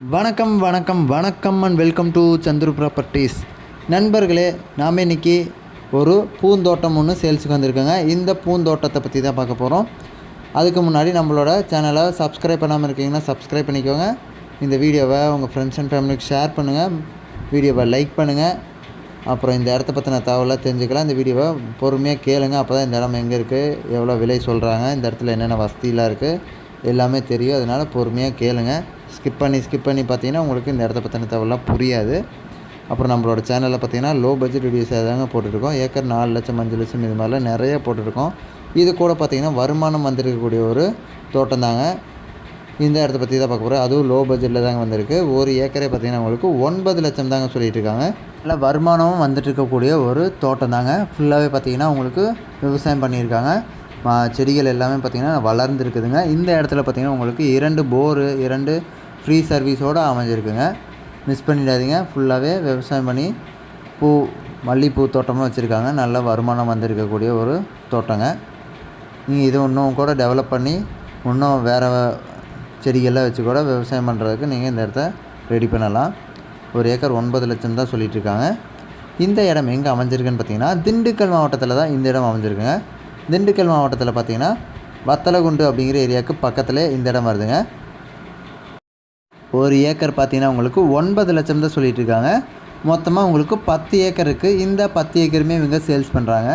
வணக்கம் வணக்கம் வணக்கம் and welcome to Chandru properties நண்பர்களே நாம் இன்னைக்கு ஒரு பூந்தோட்டம் ஒன்று சேல்ஸுக்கு வந்திருக்கோங்க. இந்த பூந்தோட்டத்தை பற்றி தான் பார்க்க போகிறோம் அதுக்கு முன்னாடி நம்மளோட சேனலை சப்ஸ்கிரைப் பண்ணாமல் இருக்கீங்கன்னா சப்ஸ்கிரைப் பண்ணிக்கோங்க. இந்த வீடியோவை உங்கள் ஃப்ரெண்ட்ஸ் அண்ட் ஃபேமிலிக்கு ஷேர் பண்ணுங்கள் வீடியோவை லைக் பண்ணுங்கள் அப்புறம் இந்த இடத்த பற்றின தகவலாக தெரிஞ்சுக்கலாம். இந்த வீடியோவை பொறுமையாக கேளுங்க. அப்போ தான் இந்த இடம் எங்கே இருக்குது எவ்வளோ விலை சொல்கிறாங்க இந்த இடத்துல என்னென்ன வசதியெலாம் இருக்குது எல்லாமே தெரியும். அதனால் பொறுமையாக கேளுங்க. ஸ்கிப் பண்ணி ஸ்கிப் பண்ணி பார்த்தீங்கன்னா உங்களுக்கு இந்த இடத்த பற்றின தகவலாம் புரியாது. அப்புறம் நம்மளோட சேனலில் பார்த்தீங்கன்னா லோ பட்ஜெட் வீடியோஸ் தாங்க போட்டிருக்கோம். ஏக்கர் நாலு லட்சம் அஞ்சு லட்சம் இது மாதிரிலாம் நிறைய போட்டிருக்கோம். இது கூட பார்த்தீங்கன்னா வருமானம் வந்திருக்கக்கூடிய ஒரு தோட்டம் தாங்க. இந்த இடத்த பற்றி தான் பார்க்க போகிறோம் அதுவும் லோ பட்ஜெட்டில் தாங்க வந்திருக்கு. ஒரு ஏக்கரே பார்த்தீங்கன்னா உங்களுக்கு ஒன்பது லட்சம் தாங்க சொல்லிட்டு இருக்காங்க. நல்லா வருமானமும் வந்துட்டு இருக்கக்கூடிய ஒரு தோட்டம் தாங்க. ஃபுல்லாகவே பார்த்தீங்கன்னா உங்களுக்கு விவசாயம் பண்ணியிருக்காங்க. செடிகள் எல்லாமே பார்த்தீங்கன்னா வளர்ந்துருக்குதுங்க. இந்த இடத்துல பார்த்தீங்கன்னா உங்களுக்கு இரண்டு போரு இரண்டு ஃப்ரீ சர்வீஸோடு அமைஞ்சிருக்குங்க. மிஸ் பண்ணிடாதீங்க. ஃபுல்லாகவே விவசாயம் பண்ணி பூ மல்லிகைப்பூ தோட்டமாக வச்சுருக்காங்க. நல்ல வருமானம் வந்திருக்கக்கூடிய ஒரு தோட்டங்க. நீங்கள் இது இன்னும் கூட டெவலப் பண்ணி இன்னும் வேறு செடிகள்லாம் வச்சு கூட விவசாயம் பண்ணுறதுக்கு நீங்கள் இந்த இடத்த ரெடி பண்ணலாம். ஒரு ஏக்கர் ஒன்பது லட்சம் தான் சொல்லிகிட்ருக்காங்க இந்த இடம் எங்கே அமைஞ்சிருக்குன்னு பார்த்தீங்கன்னா திண்டுக்கல் மாவட்டத்தில் தான் இந்த இடம் அமைஞ்சிருக்குங்க. திண்டுக்கல் மாவட்டத்தில் பார்த்தீங்கன்னா வத்தலகுண்டு அப்படிங்கிற ஏரியாவுக்கு பக்கத்தில் இந்த இடம் வருதுங்க. ஒரு ஏக்கர் பார்த்தீங்கன்னா உங்களுக்கு ஒன்பது லட்சம் தான் சொல்லிட்டு இருக்காங்க. மொத்தமாக உங்களுக்கு பத்து ஏக்கருக்கு இந்த பத்து ஏக்கருமே இவங்க சேல்ஸ் பண்ணுறாங்க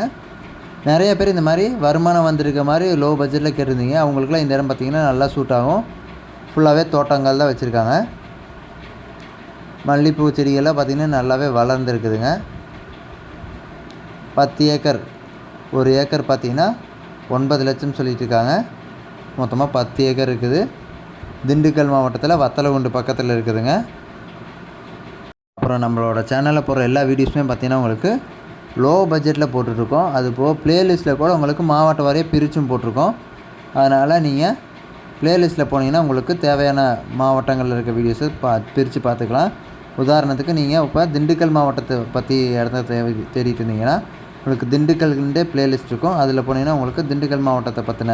நிறைய பேர் இந்த மாதிரி வருமானம் வந்திருக்க மாதிரி லோ பட்ஜெட்டில் கேட்டிருந்தீங்க. அவங்களுக்குலாம் இந்த இடம் பார்த்திங்கன்னா நல்லா சூட் ஆகும். ஃபுல்லாகவே தோட்டங்கள் தான் வச்சுருக்காங்க. மல்லிகைப்பூ செடிகள்லாம் பார்த்திங்கன்னா நல்லாவே வளர்ந்துருக்குதுங்க. பத்து ஏக்கர் ஒரு ஏக்கர் பார்த்திங்கன்னா ஒன்பது லட்சம் சொல்லிட்டு இருக்காங்க மொத்தமாக பத்து ஏக்கர் இருக்குது. திண்டுக்கல் மாவட்டத்தில் வத்தலகுண்டு பக்கத்தில் இருக்குதுங்க. அப்புறம் நம்மளோட சேனலில் போகிற எல்லா வீடியோஸுமே பார்த்திங்கன்னா உங்களுக்கு லோ பட்ஜெட்டில் போட்டுட்ருக்கோம். அது போக ப்ளேலிஸ்ட்டில் கூட உங்களுக்கு மாவட்ட வாரியாக பிரிச்சும் போட்டிருக்கோம். அதனால் நீங்கள் ப்ளேலிஸ்ட்டில் போனீங்கன்னா உங்களுக்கு தேவையான மாவட்டங்களில் இருக்க வீடியோஸை பா பிரித்து பார்த்துக்கலாம். உதாரணத்துக்கு நீங்கள் இப்போ திண்டுக்கல் மாவட்டத்தை பற்றி இடத்த தேவை தேடிட்டு இருந்தீங்கன்னா உங்களுக்கு திண்டுக்கல்கிட்டே பிளேலிஸ்ட் இருக்கும். அதில் போனீங்கன்னா உங்களுக்கு திண்டுக்கல் மாவட்டத்தை பற்றின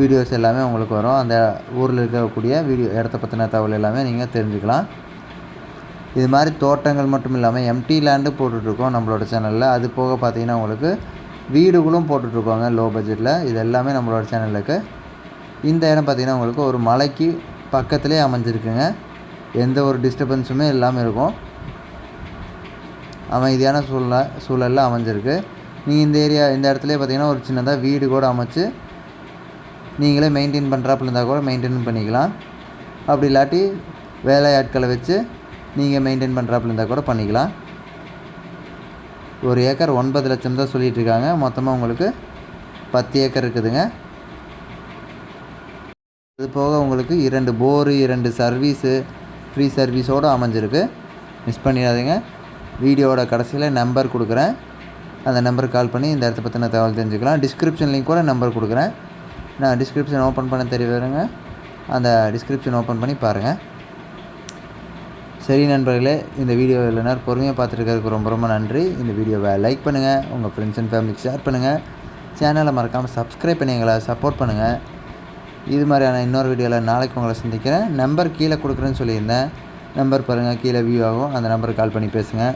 வீடியோஸ் எல்லாமே உங்களுக்கு வரும். அந்த ஊரில் இருக்கக்கூடிய வீடியோ இடத்த பற்றின தகவல் எல்லாமே நீங்கள் தெரிஞ்சுக்கலாம். இது மாதிரி தோட்டங்கள் மட்டும் இல்லாமல் எம்டி லேண்டு போட்டுட்ருக்கோம் நம்மளோட சேனலில் அது போக பார்த்தீங்கன்னா உங்களுக்கு வீடுகளும் போட்டுட்ருக்கோங்க லோ. பட்ஜெட்டில் இது எல்லாமே நம்மளோட சேனலுக்கு இந்த இடம் பார்த்திங்கன்னா உங்களுக்கு ஒரு மலைக்கு பக்கத்துலேயே அமைஞ்சிருக்குங்க. எந்த ஒரு டிஸ்டர்பன்ஸுமே இல்லாமல் இருக்கும். அமைதியான சூழ்நிலை சூழலில் அமைஞ்சிருக்கு. நீங்கள் இந்த ஏரியா இந்த இடத்துல பார்த்தீங்கன்னா ஒரு சின்னதாக வீடு கூட அமைச்சு நீங்களே மெயின்டைன் பண்ணுறாப்புல இருந்தால் கூட மெயின்டைன் பண்ணிக்கலாம். அப்படி இல்லாட்டி வேலையாட்களை வச்சு நீங்கள் மெயின்டைன் பண்ணுறாப்புல இருந்தால் கூட பண்ணிக்கலாம். ஒரு ஏக்கர் ஒன்பது லட்சம் தான் சொல்லிகிட்டு இருக்காங்க. மொத்தமாக உங்களுக்கு பத்து ஏக்கர் இருக்குதுங்க. அது போக உங்களுக்கு இரண்டு போரு இரண்டு சர்வீஸு ஃப்ரீ சர்வீஸோடு அமைஞ்சிருக்கு. மிஸ் பண்ணிடாதீங்க. வீடியோவோட கடைசியில் நம்பர் கொடுக்குறேன். அந்த நம்பருக்கு கால் பண்ணி இந்த இடத்த பற்றின தகவல் தெரிஞ்சுக்கலாம். டிஸ்கிரிப்ஷன்லேயும் கூட நம்பர் கொடுக்குறேன். நான் டிஸ்கிரிப்ஷன் ஓப்பன் பண்ண தெரிவிங்க அந்த டிஸ்கிரிப்ஷன் ஓப்பன் பண்ணி பாருங்கள் சரி நண்பர்களே இந்த வீடியோ இல்லைனா பொறுமையாக பார்த்துருக்கிறதுக்கு ரொம்ப ரொம்ப நன்றி. இந்த வீடியோவை லைக் பண்ணுங்கள் உங்கள் ஃப்ரெண்ட்ஸ் அண்ட் ஃபேமிலிக்கு ஷேர் பண்ணுங்கள் சேனலை மறக்காமல் சப்ஸ்கிரைப் பண்ணி எங்களை சப்போர்ட் பண்ணுங்கள் இது மாதிரியான இன்னொரு வீடியோவில் நாளைக்கு உங்களை சந்திக்கிறேன். நம்பர் கீழே கொடுக்குறேன்னு சொல்லியிருந்தேன். நம்பர் பாருங்கள் கீழே வியூ ஆகும். அந்த நம்பருக்கு கால் பண்ணி பேசுங்கள்